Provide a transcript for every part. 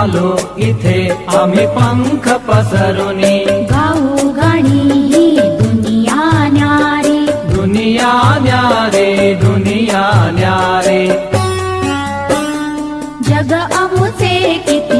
आलो इथे आम्ही इ पङ्ख पसर गणि दुनिया न्यारे। दुनया नरेनया नरे जग किती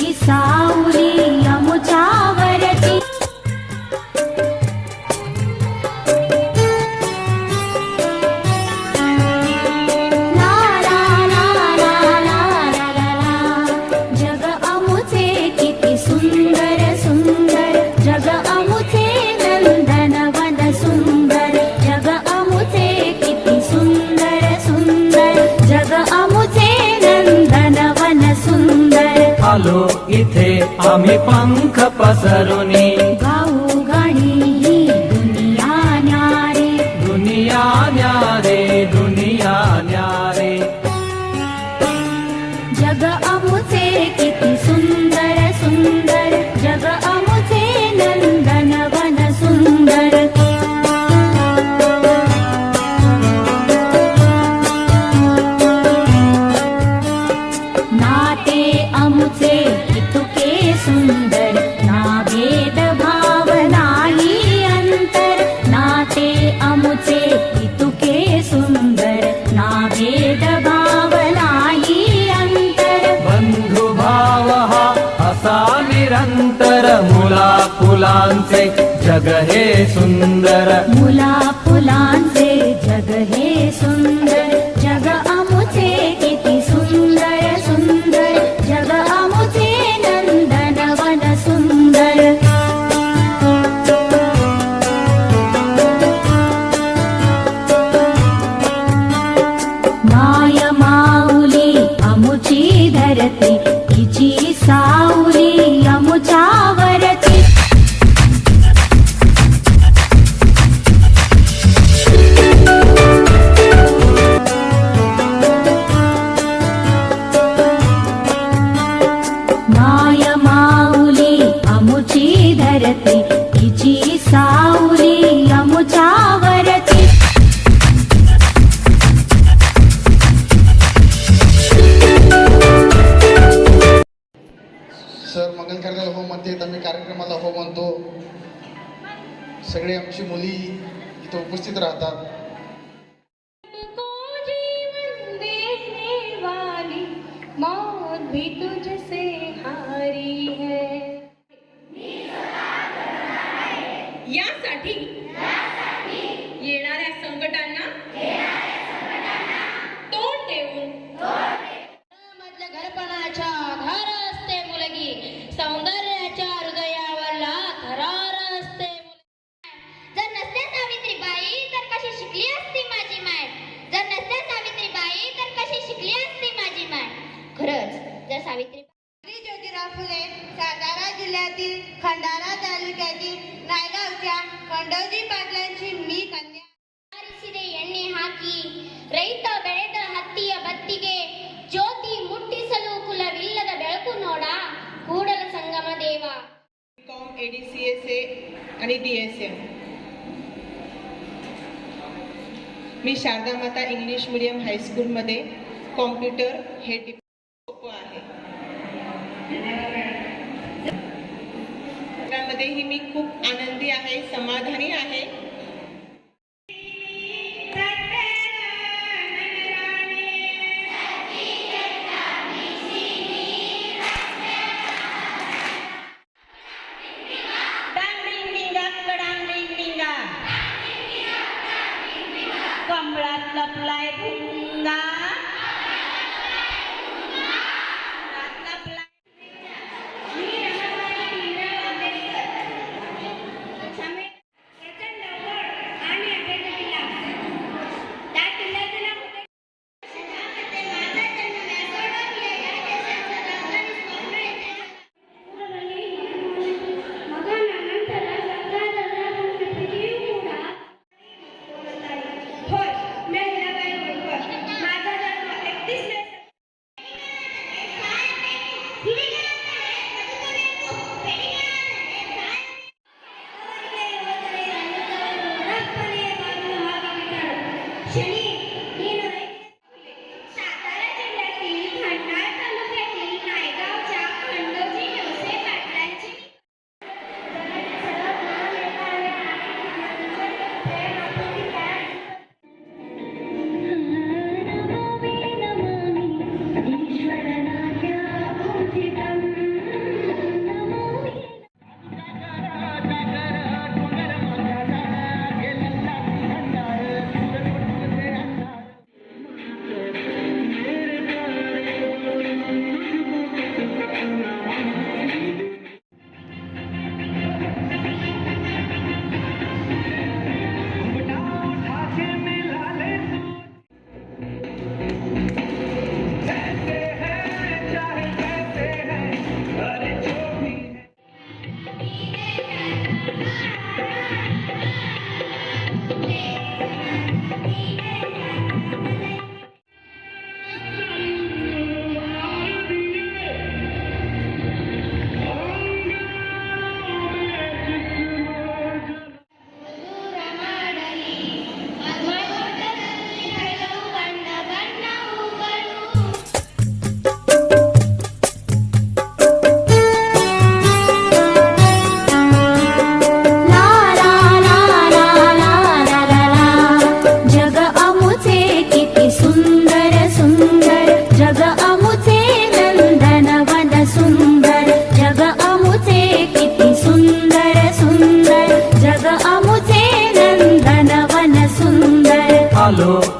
आम्ही पंख पसरुनी। गाऊ गाणी ही दुनिया न्यारी। दुनिया न्यारे दुनिया न्यारे। जग अमुचे किती सुंदर सुंदर। जग अमुचे नंदन वन सुंदर। नाते अमुचे फुलांचे जग हे सुंदर मुला फुलांचे जग हे सुंदर सगळे आमची मुली इथं उपस्थित राहतात. ज्योतिराव फुले सातारा जिल्ह्यातील खंडाळा तालुक्यातील नायगावच्या खंडोजी पाटलांची मी कन्या ಹಾರಿಸಿದೆ ಎಣ್ಣೆ ಹಾಕಿ ರೈತ ಬೆಳೆದ ಹತ್ತಿಯ ಬತ್ತಿಗೆ ಜ್ಯೋತಿ ಮುಟ್ಟಿಸಲು ಕುಲವಿಲ್ಲದ ಬೆಳಕು ನೋಡ Kudala Sangama Deva com A D C S A आणि डी एस एम मी शारदा माता इंग्लिश मिडियम हायस्कूलमध्ये कॉम्प्युटर हे डिप त्यामध्येही मी खूप आनंदी आहे समाधानी आहे.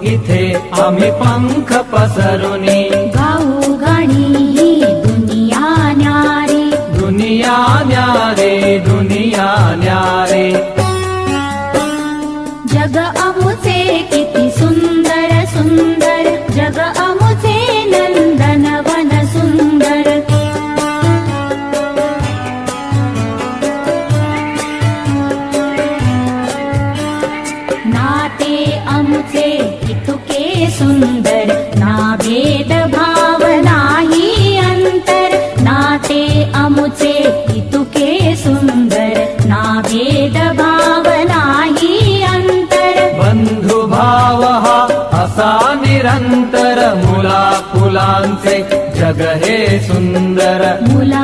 E te, a mi pão nunca. Sundara. ములా